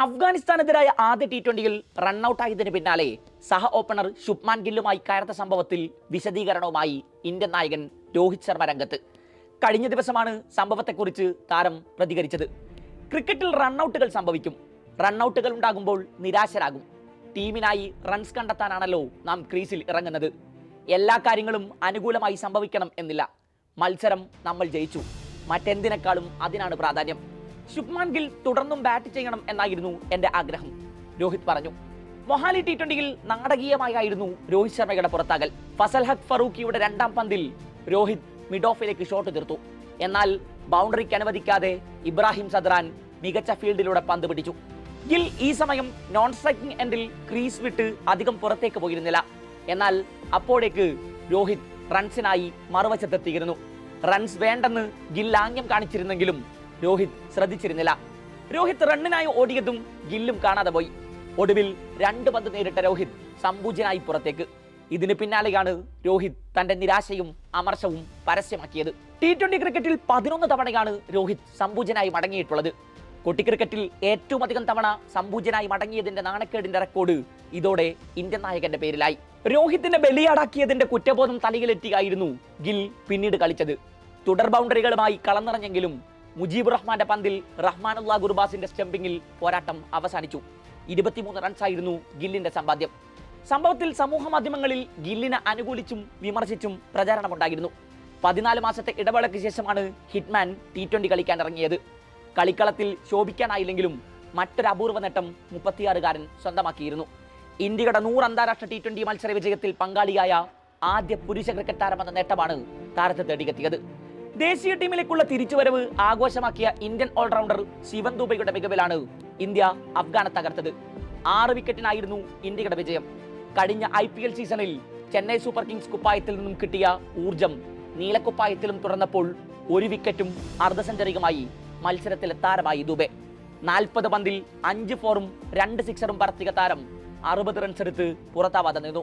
അഫ്ഗാനിസ്ഥാനെതിരായ ആദ്യ ടി ട്വന്റിയിൽ റണ്ണൌട്ടായതിന് പിന്നാലെ സഹ ഓപ്പണർ ശുഭ്മാൻ ഗില്ലുമായി കയർത്ത സംഭവത്തിൽ വിശദീകരണവുമായി ഇന്ത്യൻ നായകൻ രോഹിത് ശർമ്മ രംഗത്ത്. കഴിഞ്ഞ ദിവസമാണ് സംഭവത്തെക്കുറിച്ച് താരം പ്രതികരിച്ചത്. ക്രിക്കറ്റിൽ റൺഔട്ടുകൾ സംഭവിക്കും. റൺഔട്ടുകൾ ഉണ്ടാകുമ്പോൾ നിരാശരാകും. ടീമിനായി റൺസ് കണ്ടെത്താനാണല്ലോ നാം ക്രീസിൽ ഇറങ്ങുന്നത്. എല്ലാ കാര്യങ്ങളും അനുകൂലമായി സംഭവിക്കണം എന്നില്ല. മത്സരം നമ്മൾ ജയിച്ചു. മറ്റെന്തിനേക്കാളും അതിനാണ് പ്രാധാന്യം. ശുഭ്മാൻ ഗിൽ തുടർന്നും ബാറ്റ് ചെയ്യണം എന്നായിരുന്നു എന്റെ ആഗ്രഹം. രോഹിത് പറഞ്ഞു മൊഹാലി ടി ട്വന്റിയിൽ നാടകീയമായിരുന്നു രോഹിത് ശർമ്മയുടെ പുറത്താകൽ. ഫസൽ ഹക് ഫറൂഖിയുടെ രണ്ടാം പന്തിൽ രോഹിത് മിഡ് ഓഫിലേക്ക് ഷോട്ട് തീർത്തു. എന്നാൽ ബൗണ്ടറിക്ക് അനുവദിക്കാതെ ഇബ്രാഹിം സദ്രാൻ മികച്ച ഫീൽഡിലൂടെ പന്ത് പിടിച്ചു. ഗിൽ ഈ സമയം നോൺ സ്ട്രൈക്കിംഗ് എൻഡിൽ ക്രീസ് വിട്ട് അധികം പുറത്തേക്ക് പോയിരുന്നില്ല. എന്നാൽ അപ്പോഴേക്ക് രോഹിത് റൺസിനായി മറുവശത്തെത്തിയിരുന്നു. റൺസ് വേണ്ടെന്ന് ഗിൽ ആംഗ്യം കാണിച്ചിരുന്നെങ്കിലും രോഹിത് ശ്രദ്ധിച്ചിരുന്നില്ല. രോഹിത് റണ്ണിനായി ഓടിയതും ഗില്ലും കാണാതെ പോയി. ഒടുവിൽ രണ്ട് പന്ത് നേരിട്ട രോഹിത് സമ്പൂജനായി പുറത്തേക്ക്. ഇതിന് പിന്നാലെയാണ് രോഹിത് തന്റെ നിരാശയും അമർഷവും പരസ്യമാക്കിയത്. ടി ട്വന്റി ക്രിക്കറ്റിൽ പതിനൊന്ന് തവണയാണ് രോഹിത് സമ്പൂജനായി മടങ്ങിയിട്ടുള്ളത്. കുട്ടി ക്രിക്കറ്റിൽ ഏറ്റവും അധികം തവണ സമ്പൂജനായി മടങ്ങിയതിന്റെ നാണക്കേടിന്റെ റെക്കോർഡ് ഇതോടെ ഇന്ത്യൻ നായകന്റെ പേരിലായി. രോഹിത്തിന്റെ ബലിയാടാക്കിയതിന്റെ കുറ്റബോധം തലയിലെത്തിയായിരുന്നു ഗിൽ പിന്നീട് കളിച്ചത്. തുടർ ബൗണ്ടറികളുമായി കളം നിറഞ്ഞെങ്കിലും മുജീബ് റഹ്മാന്റെ പന്തിൽ റഹ്മാനുള്ള ഗുർബാസിന്റെ സ്റ്റംപിങ്ങിൽ പോരാട്ടം അവസാനിച്ചു. ഇരുപത്തിമൂന്ന് റൺസായിരുന്നു ഗില്ലിന്റെ സമ്പാദ്യം. സംഭവത്തിൽ സമൂഹ മാധ്യമങ്ങളിൽ ഗില്ലിനെ അനുകൂലിച്ചും വിമർശിച്ചും പ്രചാരണമുണ്ടായിരുന്നു. പതിനാല് മാസത്തെ ഇടവേളയ്ക്ക് ശേഷമാണ് ഹിറ്റ്മാൻ ടി ട്വന്റി കളിക്കാൻ ഇറങ്ങിയത് കളിക്കളത്തിൽ ശോഭിക്കാനായില്ലെങ്കിലും മറ്റൊരു അപൂർവ നേട്ടം മുപ്പത്തിയാറുകാരൻ സ്വന്തമാക്കിയിരുന്നു. ഇന്ത്യയുടെ നൂറ് അന്താരാഷ്ട്ര ടി ട്വന്റി മത്സര വിജയത്തിൽ പങ്കാളിയായ ആദ്യ പുരുഷ ക്രിക്കറ്റ് താരമെന്ന നേട്ടമാണ് താരത്തെ തേടിയെത്തിയത് ദേശീയ ടീമിലേക്കുള്ള തിരിച്ചുവരവ് ആഘോഷമാക്കിയ ഇന്ത്യൻ ഓൾറൗണ്ടർ ശിവൻ ദുബൈയുടെ മികവിലാണ് ഇന്ത്യ അഫ്ഗാനെ തകർത്തത്. ആറ് വിക്കറ്റിനായിരുന്നു ഇന്ത്യയുടെ വിജയം. കഴിഞ്ഞ ഐ പി എൽ സീസണിൽ ചെന്നൈ സൂപ്പർ കിങ്സ് കുപ്പായത്തിൽ നിന്നും കിട്ടിയ ഊർജം നീലക്കുപ്പായത്തിലും തുറന്നപ്പോൾ ഒരു വിക്കറ്റും അർദ്ധ സെഞ്ചുറിയുമായി മത്സരത്തിലെ താരമായി ദുബെ. നാൽപ്പത് പന്തിൽ അഞ്ച് ഫോറും രണ്ട് സിക്സറും പറത്തിയ താരം അറുപത് റൺസ് എടുത്ത് പുറത്താവാതെ നിന്നു.